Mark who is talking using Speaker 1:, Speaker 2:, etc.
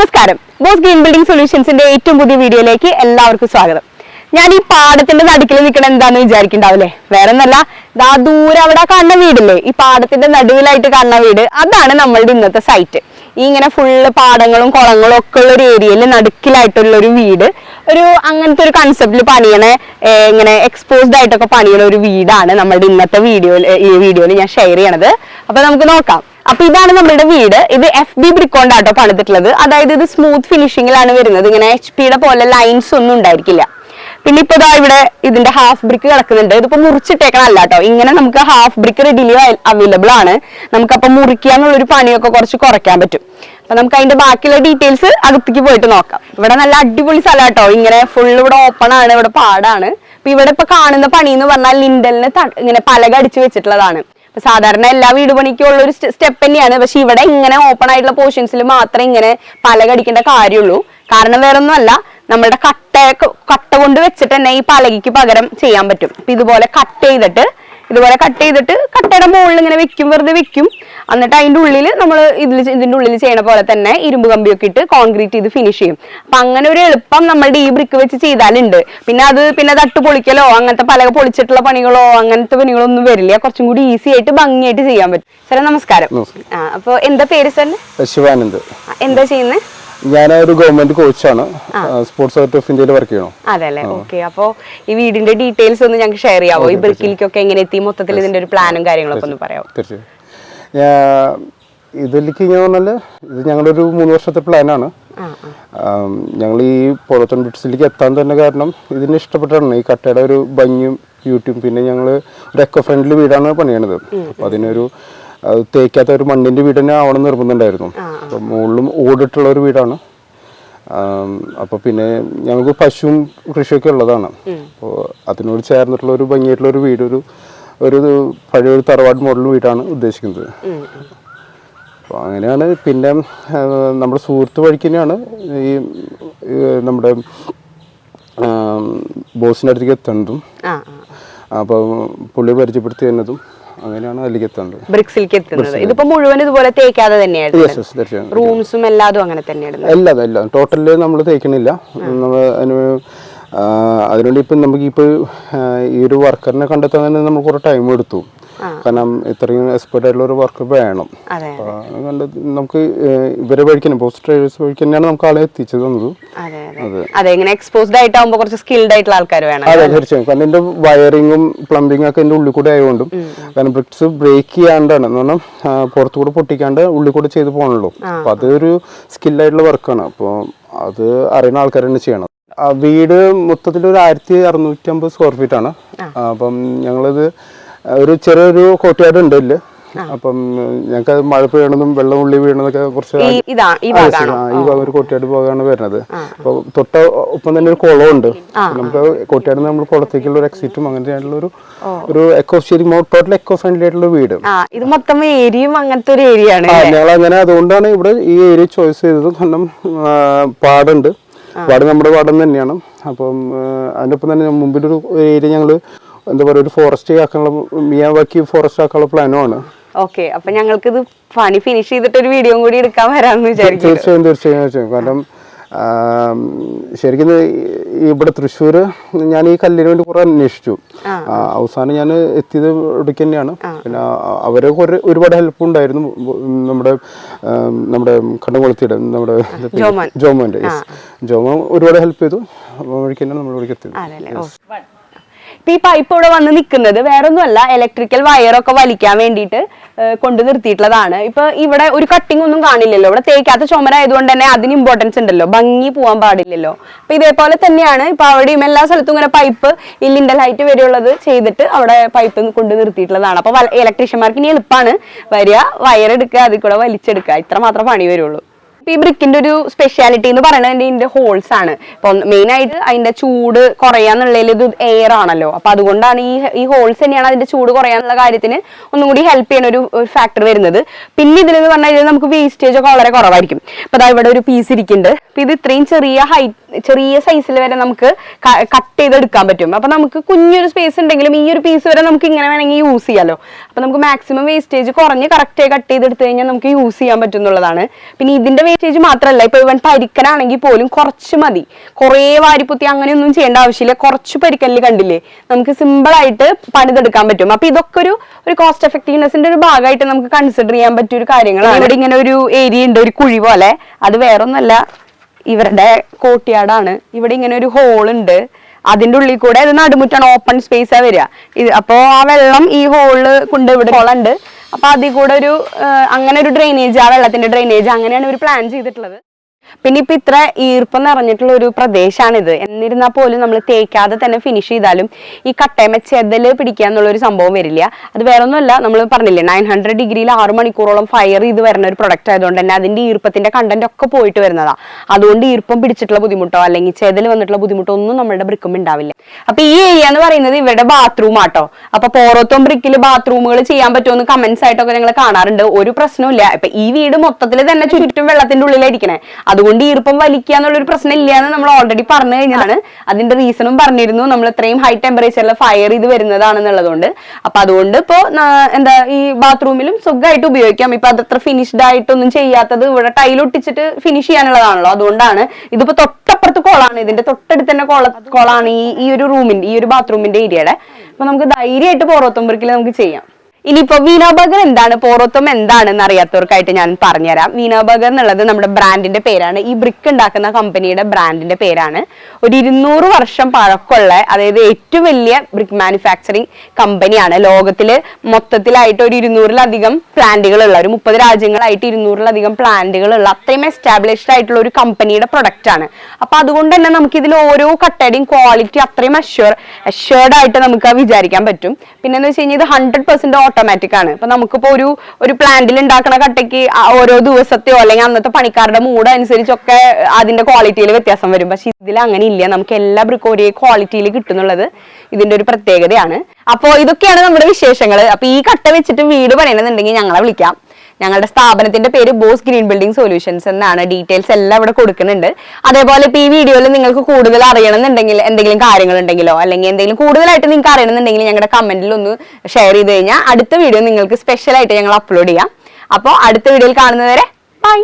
Speaker 1: നമസ്കാരം. Boss green building സൊല്യൂഷൻസിന്റെ ഏറ്റവും പുതിയ വീഡിയോയിലേക്ക് എല്ലാവർക്കും സ്വാഗതം. ഞാൻ ഈ പാടത്തിന്റെ നടുക്കിൽ നിൽക്കണ എന്താന്ന് വിചാരിക്കണ്ടാവില്ലേ വേറെ ഒന്നല്ല ദാ ദൂരെ അവിടെ കാണുന്ന വീടില്ലേ? ഈ പാടത്തിന്റെ നടുവിലായിട്ട് കാണുന്ന വീട് അതാണ് നമ്മളുടെ ഇന്നത്തെ സൈറ്റ് ഈ ഇങ്ങനെ ഫുള്ള് പാടങ്ങളും കുളങ്ങളും ഒക്കെ ഉള്ള ഒരു ഏരിയയിൽ നടുക്കിലായിട്ടുള്ള ഒരു വീട്. ഒരു അങ്ങനത്തെ ഒരു കൺസെപ്റ്റിൽ പണിയണ ഇങ്ങനെ എക്സ്പോസ്ഡ് ആയിട്ടൊക്കെ പണിയണ ഒരു വീടാണ് നമ്മളുടെ ഇന്നത്തെ വീഡിയോയിൽ ഈ വീഡിയോയിൽ ഞാൻ ഷെയർ ചെയ്യണത്. അപ്പൊ നമുക്ക് നോക്കാം. അപ്പൊ ഇതാണ് നമ്മുടെ വീട്. ഇത് എഫ് ബി ബ്രിക്കോണ്ടാട്ടോ പണിതിട്ടുള്ളത്. അതായത് ഇത് സ്മൂത്ത് ഫിനിഷിങ്ങിലാണ് വരുന്നത്. ഇങ്ങനെ എച്ച് പിയുടെ പോലെ ലൈൻസ് ഒന്നും ഉണ്ടായിരിക്കില്ല. പിന്നെ ഇപ്പൊ ഇവിടെ ഇതിന്റെ ഹാഫ് ബ്രിക്ക് കിടക്കുന്നുണ്ട്. ഇതിപ്പോ മുറിച്ചിട്ടേക്കണല്ല കേട്ടോ ഇങ്ങനെ നമുക്ക് ഹാഫ് ബ്രിക്ക് റെഡിലി അവൈലബിൾ ആണ്. നമുക്ക് അപ്പൊ മുറിക്കാനുള്ള ഒരു പണിയൊക്കെ കുറച്ച് കുറയ്ക്കാൻ പറ്റും. അപ്പൊ നമുക്ക് അതിന്റെ ബാക്കിയുള്ള ഡീറ്റെയിൽസ് അകത്തേക്ക് പോയിട്ട് നോക്കാം. ഇവിടെ നല്ല അടിപൊളി സ്ഥലം കേട്ടോ ഇങ്ങനെ ഫുൾ ഇവിടെ ഓപ്പൺ ആണ്. ഇവിടെ പാടാണ്. അപ്പൊ ഇവിടെ ഇപ്പൊ കാണുന്ന പണി എന്ന് പറഞ്ഞാൽ ലിൻഡലിന് ഇങ്ങനെ പലക അടിച്ചു വെച്ചിട്ടുള്ളതാണ്. ഇപ്പൊ സാധാരണ എല്ലാ വീട് പണിക്കും ഉള്ള ഒരു സ്റ്റെപ്പ് തന്നെയാണ്. പക്ഷെ ഇവിടെ ഇങ്ങനെ ഓപ്പൺ ആയിട്ടുള്ള പോർഷൻസിൽ മാത്രമേ ഇങ്ങനെ പലക അടിക്കേണ്ട കാര്യമുള്ളൂ. കാരണം വേറൊന്നും അല്ല നമ്മുടെ കട്ട കട്ട കൊണ്ട് വെച്ചിട്ട് തന്നെ ഈ പലകയ്ക്ക് പകരം ചെയ്യാൻ പറ്റും. ഇതുപോലെ കട്ട് ചെയ്തിട്ട് ഇതുപോലെ കട്ട് ചെയ്തിട്ട് കട്ടയുടെ മുകളിൽ ഇങ്ങനെ വെക്കും വെറുതെ വെക്കും. എന്നിട്ട് അതിന്റെ ഉള്ളിൽ നമ്മൾ ഇതിൽ ഇതിന്റെ ഉള്ളിൽ ചെയ്യണ പോലെ തന്നെ ഇരുമ്പ് കമ്പിയൊക്കെ ഇട്ട് കോൺക്രീറ്റ് ചെയ്ത് ഫിനിഷ് ചെയ്യും. അപ്പൊ അങ്ങനെ ഒരു എളുപ്പം നമ്മളുടെ ഈ ബ്രിക്ക് വെച്ച് ചെയ്താലുണ്ട്. പിന്നെ അത് പിന്നെ തട്ട് പൊളിക്കലോ അങ്ങനത്തെ പല പൊളിച്ചിട്ടുള്ള പണികളോ അങ്ങനത്തെ പണികളോ ഒന്നും വരില്ല. കുറച്ചും കൂടി ഈസി ആയിട്ട് ഭംഗിയായിട്ട് ചെയ്യാൻ പറ്റും. സാറേ നമസ്കാരം.
Speaker 2: അപ്പോൾ
Speaker 1: ആ എന്താ പേര് സാറിന്?
Speaker 2: ശിവാനന്ദ്.
Speaker 1: എന്താ ചെയ്യുന്നത്
Speaker 2: ഞാൻ ഒരു ഗവൺമെന്റ് കോച്ചാണ് സ്പോർട്സ് അതോറിറ്റി ഓഫ് ഇന്ത്യയിൽ വർക്ക് ചെയ്യണോ?
Speaker 1: അതെ അല്ലേ ഓക്കെ അപ്പോ ഈ വീടിന്റെ ഡീറ്റെയിൽസ് ഒന്ന് ഞങ്ങൾക്ക് ഷെയർ ചെയ്യാവോ? ഈ ബ്രിക്കിലേക്കൊക്കെ എങ്ങനെ എത്തി? മൊത്തത്തിൽ ഇതിന്റെ ഒരു പ്ലാനും കാര്യങ്ങളൊക്കെ ഒന്ന് പറയാമോ
Speaker 2: തീർച്ചയായും. ഇതിലേക്ക് ഞാൻ പറഞ്ഞാൽ ഇത് ഞങ്ങളുടെ ഒരു മൂന്ന് വർഷത്തെ പ്ലാനാണ് ഞങ്ങൾ ഈ പോളത്തൺ ബിറ്റ്സിലേക്ക് എത്താൻ തന്നെ കാരണം ഇതിന് ഇഷ്ടപ്പെട്ടാണ്. ഈ കട്ടയുടെ ഒരു ഭംഗിയും ബ്യൂട്ടിയും പിന്നെ ഞങ്ങൾ ഒരു എക്കോ ഫ്രണ്ട്ലി വീടാണ് പണിയണത്. അപ്പോൾ അതിനൊരു തേക്കാത്ത ഒരു മണ്ണിന്റെ വീട് തന്നെ ആവണം നിർബന്ധമുണ്ടായിരുന്നു അപ്പം മുകളിലും ഓടിട്ടുള്ള ഒരു വീടാണ്. അപ്പോൾ പിന്നെ ഞങ്ങൾക്ക് പശുവും കൃഷിയൊക്കെ ഉള്ളതാണ്. അപ്പോൾ അതിനോട് ചേർന്നിട്ടുള്ള ഒരു ഭംഗിയായിട്ടുള്ള ഒരു വീട് ഒരു ഒരു പഴയ ഒരു തറവാട് മോഡൽ വീടാണ് ഉദ്ദേശിക്കുന്നത്. അപ്പോൾ അങ്ങനെയാണ് പിന്നെ നമ്മുടെ സുഹൃത്ത് വഴിക്ക് തന്നെയാണ് ഈ നമ്മുടെ ബോസിന്റെ അടുത്തേക്ക് എത്തുന്നതും
Speaker 1: അപ്പൊ
Speaker 2: അപ്പോൾ പുള്ളി പരിചയപ്പെടുത്തി തന്നതും അങ്ങനെയാണ് അതിലേക്ക് എത്തുന്നത്.
Speaker 1: ബ്രിക്സിലേക്ക് എത്തുന്നത് ഇതിപ്പോ മുഴുവൻ ഇതുപോലെ തേക്കാതെ
Speaker 2: തന്നെയാണ്
Speaker 1: റൂംസും എല്ലാതും അങ്ങനെ തന്നെയാണ്
Speaker 2: എല്ലാം എല്ലാം. ടോട്ടൽ നമ്മൾ തേക്കണില്ല. നമ്മൾ അതിന് അതിനുവേണ്ടി ഇപ്പം നമുക്ക് ഇപ്പോൾ ഈ ഒരു വർക്കറിനെ കണ്ടെത്താൻ തന്നെ നമുക്ക് കുറേ ടൈം എടുത്തു. കാരണം ഇത്രയും എക്സ്പെർട്ട് ആയിട്ടുള്ള ഒരു വർക്ക് വേണം.
Speaker 1: അതെ
Speaker 2: അപ്പൊ അത് കണ്ട് നമുക്ക് ഇവരെ വഴിക്ക് തന്നെ പോസ്റ്റ് ട്രേഡേഴ്സ് വഴിക്ക് തന്നെയാണ് നമുക്ക് ആളെ എത്തിച്ചു തന്നത്
Speaker 1: അതെ അതെ. അതെ. ഇങ്ങനെ എക്സ്പോസ്ഡ് ആയിട്ടാവുമ്പോ കുറച്ച് സ്കിൽഡ് ആയിട്ടുള്ള ആൾക്കാർ വേണം
Speaker 2: അതെ തീർച്ചയായും. കാരണം എന്റെ വയറിങ്ങും പ്ലംബിംഗ് ഒക്കെ എന്റെ ഉള്ളിൽ കൂടെ ആയതുകൊണ്ടും കാരണം ബ്രിക്സ് ബ്രേക്ക് ചെയ്യാണ്ടാണ്. എന്ന് പറഞ്ഞാൽ പുറത്തു കൂടെ പൊട്ടിക്കാണ്ട് ഉള്ളിൽ കൂടെ ചെയ്ത് പോകണല്ലോ. അപ്പൊ അതൊരു സ്കില്ലായിട്ടുള്ള വർക്കാണ് അപ്പോൾ അത് അറിയുന്ന ആൾക്കാർ തന്നെ ചെയ്യണം. വീട് മൊത്തത്തിൽ ഒരു ആയിരത്തി അറുന്നൂറ്റി അമ്പത് സ്ക്വയർ ഫീറ്റ് ആണ് അപ്പം ഞങ്ങളിത് ഒരു ചെറിയൊരു കോട്ടയാട് ഉണ്ട് ഇല്ല അപ്പം ഞങ്ങൾക്ക് മഴ പെയ്യണതും വെള്ളം ഉള്ളി വീണതൊക്കെ കുറച്ച്
Speaker 1: ഈ ഭാഗം
Speaker 2: ഒരു കോട്ടയാട് ഭാഗമാണ് വരുന്നത്. അപ്പൊ തൊട്ട ഒപ്പം തന്നെ ഒരു കുളമുണ്ട് നമുക്ക് കോട്ടയാട് നമ്മൾ കുളത്തേക്കുള്ള ഒരു എക്സിറ്റും അങ്ങനത്തെ ഒരു ഒരു എക്കോ ശരി ടോട്ടൽ എക്കോ ഫ്രണ്ട്ലി ആയിട്ടുള്ള വീട്.
Speaker 1: ഇത് മൊത്തം ഏരിയയും അങ്ങനത്തെ ഒരു ഏരിയ ആണ്
Speaker 2: ഞങ്ങൾ അങ്ങനെ അതുകൊണ്ടാണ് ഇവിടെ ഈ ഏരിയ ചോയ്സ് ചെയ്തത് കാരണം പാടുണ്ട്. പാട് നമ്മുടെ പാടം തന്നെയാണ്. അപ്പം അതിനൊപ്പം തന്നെ മുമ്പിലൊരു ഏരിയ ഞങ്ങൾ എന്താ പറയുക ഒരു ഫോറസ്റ്റ് ആക്കാനുള്ള മിയാവാക്കി ഫോറസ്റ്റ് ആക്കാനുള്ള പ്ലാനുമാണ്
Speaker 1: ഓക്കെ അപ്പൊ ഞങ്ങൾക്ക് ഇത് പണി ഫിനിഷ് ചെയ്തിട്ട് ഒരു വീഡിയോ കൂടി എടുക്കാൻ വരാമെന്ന് വിചാരിക്കും
Speaker 2: തീർച്ചയായും തീർച്ചയായും കാരണം ശരിക്കും ഇവിടെ തൃശ്ശൂർ ഞാൻ ഈ കല്ലിന് വേണ്ടി കുറെ അന്വേഷിച്ചു. അവസാനം ഞാൻ എത്തിയത് ഇടയ്ക്ക് തന്നെയാണ്. പിന്നെ അവരെ കുറെ ഒരുപാട് ഹെൽപ്പ് ഉണ്ടായിരുന്നു. നമ്മുടെ നമ്മുടെ കണ്ണുകൊളുത്തിയുടെ നമ്മുടെ. ജോമോന്റെ ജോമോ ഒരുപാട് ഹെൽപ്പ് ചെയ്തു. അപ്പോൾ വഴിക്ക് തന്നെയാണ് നമ്മൾ ഇവിടേക്ക് എത്തിയത്.
Speaker 1: ഇപ്പൊ ഈ പൈപ്പ് ഇവിടെ വന്ന് നിൽക്കുന്നത് വേറൊന്നുമല്ല ഇലക്ട്രിക്കൽ വയറൊക്കെ വലിക്കാൻ വേണ്ടിയിട്ട് കൊണ്ടു നിർത്തിയിട്ടുള്ളതാണ്. ഇപ്പൊ ഇവിടെ ഒരു കട്ടിംഗ് ഒന്നും കാണില്ലല്ലോ. ഇവിടെ തേക്കാത്ത ചുമര ആയതുകൊണ്ട് തന്നെ അതിന് ഇമ്പോർട്ടൻസ് ഉണ്ടല്ലോ. ഭംഗി പോവാൻ പാടില്ലല്ലോ. അപ്പൊ ഇതേപോലെ തന്നെയാണ് ഇപ്പൊ അവിടെയും എല്ലാ സ്ഥലത്തും ഇങ്ങനെ പൈപ്പ് ഈ ലൈറ്റ് വരെയുള്ളത് ചെയ്തിട്ട് അവിടെ പൈപ്പ് കൊണ്ട് നിർത്തിയിട്ടുള്ളതാണ്. അപ്പൊ ഇലക്ട്രീഷ്യന്മാർക്ക് ഇനി എളുപ്പമാണ് വരിക വയർ എടുക്കുക അതിൽ കൂടെ വലിച്ചെടുക്കുക. ഇത്ര മാത്രം പണി വരുള്ളൂ. ഈ ബ്രിക്കിന്റെ ഒരു സ്പെഷ്യാലിറ്റി എന്ന് പറയുന്നത് ഇതിന്റെ ഹോൾസ് ആണ്. ഇപ്പൊ മെയിൻ ആയിട്ട് അതിന്റെ ചൂട് കുറയാന്നുള്ളതിൽ ഇത് എയർ ആണല്ലോ. അപ്പൊ അതുകൊണ്ടാണ് ഈ ഈ ഹോൾസ് തന്നെയാണ് അതിന്റെ ചൂട് കുറയാനുള്ള കാര്യത്തിന് ഒന്നും കൂടി ഹെൽപ്പ് ചെയ്യുന്ന ഒരു ഫാക്ടർ വരുന്നത്. പിന്നെ ഇതിലെന്ന് പറഞ്ഞാൽ നമുക്ക് വേസ്റ്റേജ് ഒക്കെ വളരെ കുറവായിരിക്കും. അപ്പൊ അതാ ഇവിടെ ഒരു പീസ് ഇരിക്കുന്നുണ്ട് അപ്പൊ ഇത് ഇത്രയും ചെറിയ ഹൈറ്റ് ചെറിയ സൈസിൽ വരെ നമുക്ക് കട്ട് ചെയ്തെടുക്കാൻ പറ്റും. അപ്പൊ നമുക്ക് കുഞ്ഞൊരു സ്പേസ് ഉണ്ടെങ്കിലും ഈ ഒരു പീസ് വരെ നമുക്ക് ഇങ്ങനെ വേണമെങ്കിൽ യൂസ് ചെയ്യാലോ. അപ്പൊ നമുക്ക് മാക്സിമം വേസ്റ്റേജ് കുറഞ്ഞ് കറക്റ്റ് കട്ട് ചെയ്തെടുത്തു കഴിഞ്ഞാൽ നമുക്ക് യൂസ് ചെയ്യാൻ പറ്റുന്നുള്ളതാണ്. പിന്നെ ഇതിന്റെ വേസ്റ്റേജ് മാത്രമല്ല ഇപ്പൊ ഇവൻ പരിക്കനാണെങ്കിൽ പോലും കുറച്ച് മതി. കുറേ വാരിപ്പുത്തി അങ്ങനെയൊന്നും ചെയ്യേണ്ട ആവശ്യമില്ല. കുറച്ച് പരിക്കല്ല് കണ്ടില്ലേ? നമുക്ക് സിമ്പിൾ ആയിട്ട് പണിതെടുക്കാൻ പറ്റും. അപ്പൊ ഇതൊക്കെ ഒരു ഒരു കോസ്റ്റ് എഫക്റ്റീവ്നെസിന്റെ ഒരു ഭാഗമായിട്ട് നമുക്ക് കൺസിഡർ ചെയ്യാൻ പറ്റിയ ഒരു കാര്യങ്ങളാണ്. ഇവിടെ ഇങ്ങനെ ഒരു ഏരിയ ഉണ്ട് ഒരു കുഴി പോലെ. അത് വേറൊന്നല്ല ഇവരുടെ കോട്ടിയാടാണ്. ഇവിടെ ഇങ്ങനെ ഒരു ഹോൾ ഉണ്ട് അതിന്റെ ഉള്ളിൽ കൂടെ ഇത് നടുമുറ്റാണ്. ഓപ്പൺ സ്പേസ് വരിക. ഇത് അപ്പോ ആ വെള്ളം ഈ ഹോളിൽ കൊണ്ട് ഇവിടെ ഹോളുണ്ട് അപ്പൊ അതിൽ കൂടെ ഒരു അങ്ങനെ ഒരു ഡ്രെയിനേജ് ആ വെള്ളത്തിന്റെ ഡ്രെയിനേജ് അങ്ങനെയാണ് ഇവർ പ്ലാൻ ചെയ്തിട്ടുള്ളത്. പിന്നെ ഇപ്പൊ ഇത്ര ഈർപ്പം നിറഞ്ഞിട്ടുള്ള ഒരു പ്രദേശമാണിത് എന്നിരുന്നാൽ പോലും നമ്മൾ തേക്കാതെ തന്നെ ഫിനിഷ് ചെയ്താലും ഈ കട്ടയമ ചെതൽ പിടിക്കുക എന്നുള്ള ഒരു സംഭവം വരില്ല. അത് വേറെ ഒന്നുമല്ല നമ്മൾ പറഞ്ഞില്ലേ നയൻ ഹൺഡ്രഡ് ഡിഗ്രിയിൽ ആറ് മണിക്കൂറോളം ഫയർ ചെയ്ത് വരുന്ന ഒരു പ്രൊഡക്റ്റ് ആയതുകൊണ്ട് തന്നെ അതിന്റെ ഈർപ്പത്തിന്റെ കണ്ടന്റ് ഒക്കെ പോയിട്ട് വരുന്നതാ. അതുകൊണ്ട് ഈർപ്പം പിടിച്ചിട്ടുള്ള ബുദ്ധിമുട്ടോ അല്ലെങ്കിൽ ചെതൽ വന്നിട്ടുള്ള ബുദ്ധിമുട്ടോ ഒന്നും നമ്മുടെ ബ്രിക്കും ഉണ്ടാവില്ല അപ്പൊ ഈ ഏരിയ എന്ന് പറയുന്നത് ഇവരുടെ ബാത്റൂം ആട്ടോ. അപ്പൊ പോറത്തും ബ്രിക്കിൽ ബാത്റൂമുകൾ ചെയ്യാൻ പറ്റുമെന്ന് കമന്റ്സ് ആയിട്ടൊക്കെ ഞങ്ങൾ കാണാറുണ്ട്. ഒരു പ്രശ്നമില്ല ഇപ്പൊ ഈ വീട് മൊത്തത്തിൽ തന്നെ ചുറ്റും വെള്ളത്തിന്റെ ഉള്ളിലായിരിക്കണേ അതുകൊണ്ട് ഈർപ്പം വലിക്കുക എന്നുള്ളൊരു പ്രശ്നം ഇല്ല എന്ന് നമ്മൾ ഓൾറെഡി പറഞ്ഞു കഴിഞ്ഞാണ് അതിന്റെ റീസണും പറഞ്ഞിരുന്നു. നമ്മൾ ഇത്രയും ഹൈ ടെമ്പറേച്ചറിൽ ഫയർ ചെയ്ത് വരുന്നതാണെന്നുള്ളതുകൊണ്ട്. അപ്പൊ അതുകൊണ്ട് ഇപ്പോ എന്താ ഈ ബാത്റൂമിലും സുഖമായിട്ട് ഉപയോഗിക്കാം. ഇപ്പൊ അതത്ര ഫിനിഷ്ഡ് ആയിട്ടൊന്നും ചെയ്യാത്തത് ഇവിടെ ടൈൽ ഒട്ടിച്ചിട്ട് ഫിനിഷ് ചെയ്യാനുള്ളതാണല്ലോ. അതുകൊണ്ടാണ് ഇതിപ്പോ തൊട്ടപ്പുറത്ത് കോളാണ്. ഇതിന്റെ തൊട്ടടുത്ത് തന്നെ കോള കോളാണ് ഈ ഈ ഒരു റൂമിന്റെ ഈ ഒരു ബാത്റൂമിന്റെ ഏരിയയുടെ അപ്പൊ നമുക്ക് ധൈര്യമായിട്ട് പോറത്തുമ്പറക്കിൽ നമുക്ക് ചെയ്യാം. ഇനിയിപ്പോ വീണോബർഗർ എന്താണ്? പോറോത്തം എന്താണെന്ന് അറിയാത്തവർക്കായിട്ട് ഞാൻ പറഞ്ഞുതരാം. വീണോബർഗർ എന്നുള്ളത് നമ്മുടെ ബ്രാൻഡിന്റെ പേരാണ്. ഈ ബ്രിക്ക് ഉണ്ടാക്കുന്ന കമ്പനിയുടെ ബ്രാൻഡിന്റെ പേരാണ്. ഒരു ഇരുന്നൂറ് വർഷം പഴക്കമുള്ള അതായത് ഏറ്റവും വലിയ ബ്രിക്ക് മാനുഫാക്ചറിങ് കമ്പനിയാണ്. ലോകത്തിൽ മൊത്തത്തിലായിട്ട് ഒരു ഇരുന്നൂറിലധികം പ്ലാന്റുകൾ ഉള്ള ഒരു മുപ്പത് രാജ്യങ്ങളായിട്ട് ഇരുന്നൂറിലധികം പ്ലാന്റുകൾ ഉള്ള അത്രയും എസ്റ്റാബ്ലിഷ്ഡ് ആയിട്ടുള്ള ഒരു കമ്പനിയുടെ പ്രൊഡക്റ്റ് ആണ്. അപ്പൊ അതുകൊണ്ട് തന്നെ നമുക്ക് ഇതിൽ ഓരോ കട്ടയുടെയും ക്വാളിറ്റി അത്രയും അഷ്യൂർ അഷ്യൂർഡ് ആയിട്ട് നമുക്ക് വിചാരിക്കാൻ പറ്റും. പിന്നെ എന്ന് വെച്ച് കഴിഞ്ഞാൽ ഇത് ഹൺഡ്രഡ് പെർസെന്റ് ഓട്ടോമാറ്റിക് ആണ്. ഇപ്പൊ നമുക്കിപ്പോ ഒരു ഒരു പ്ലാന്റിൽ ഉണ്ടാക്കുന്ന കട്ടയ്ക്ക് ഓരോ ദിവസത്തെയോ അല്ലെങ്കിൽ അന്നത്തെ പണിക്കാരുടെ മൂഡ് അനുസരിച്ചൊക്കെ അതിന്റെ ക്വാളിറ്റിയിൽ വ്യത്യാസം വരും. പക്ഷെ ഇതിൽ അങ്ങനെ ഇല്ല. നമുക്ക് എല്ലാ ബ്രിക്കോരിയും ക്വാളിറ്റിയിൽ കിട്ടുന്നുള്ളത് ഇതിന്റെ ഒരു പ്രത്യേകതയാണ്. അപ്പോ ഇതൊക്കെയാണ് നമ്മുടെ വിശേഷങ്ങൾ അപ്പൊ ഈ കട്ട വെച്ചിട്ട് വീട് പണിയണമെന്നുണ്ടെങ്കിൽ ഞങ്ങളെ വിളിക്കാം. ഞങ്ങളുടെ സ്ഥാപനത്തിന്റെ പേര് ബോസ് ഗ്രീൻ ബിൽഡിംഗ് സൊല്യൂഷൻസ് എന്നാണ്. ഡീറ്റെയിൽസ് എല്ലാം ഇവിടെ കൊടുക്കുന്നുണ്ട്. അതേപോലെ ഇപ്പൊ ഈ വീഡിയോയിൽ നിങ്ങൾക്ക് കൂടുതൽ അറിയണമെന്നുണ്ടെങ്കിൽ എന്തെങ്കിലും കാര്യങ്ങൾ ഉണ്ടെങ്കിലോ അല്ലെങ്കിൽ എന്തെങ്കിലും കൂടുതലായിട്ട് നിങ്ങൾക്ക് അറിയണമെന്നുണ്ടെങ്കിൽ ഞങ്ങളുടെ കമന്റിൽ ഒന്ന് ഷെയർ ചെയ്ത് കഴിഞ്ഞാൽ അടുത്ത വീഡിയോ നിങ്ങൾക്ക് സ്പെഷ്യലായിട്ട് ഞങ്ങൾ അപ്ലോഡ് ചെയ്യാം. അപ്പോൾ അടുത്ത വീഡിയോയിൽ കാണുന്നവരെ ബൈ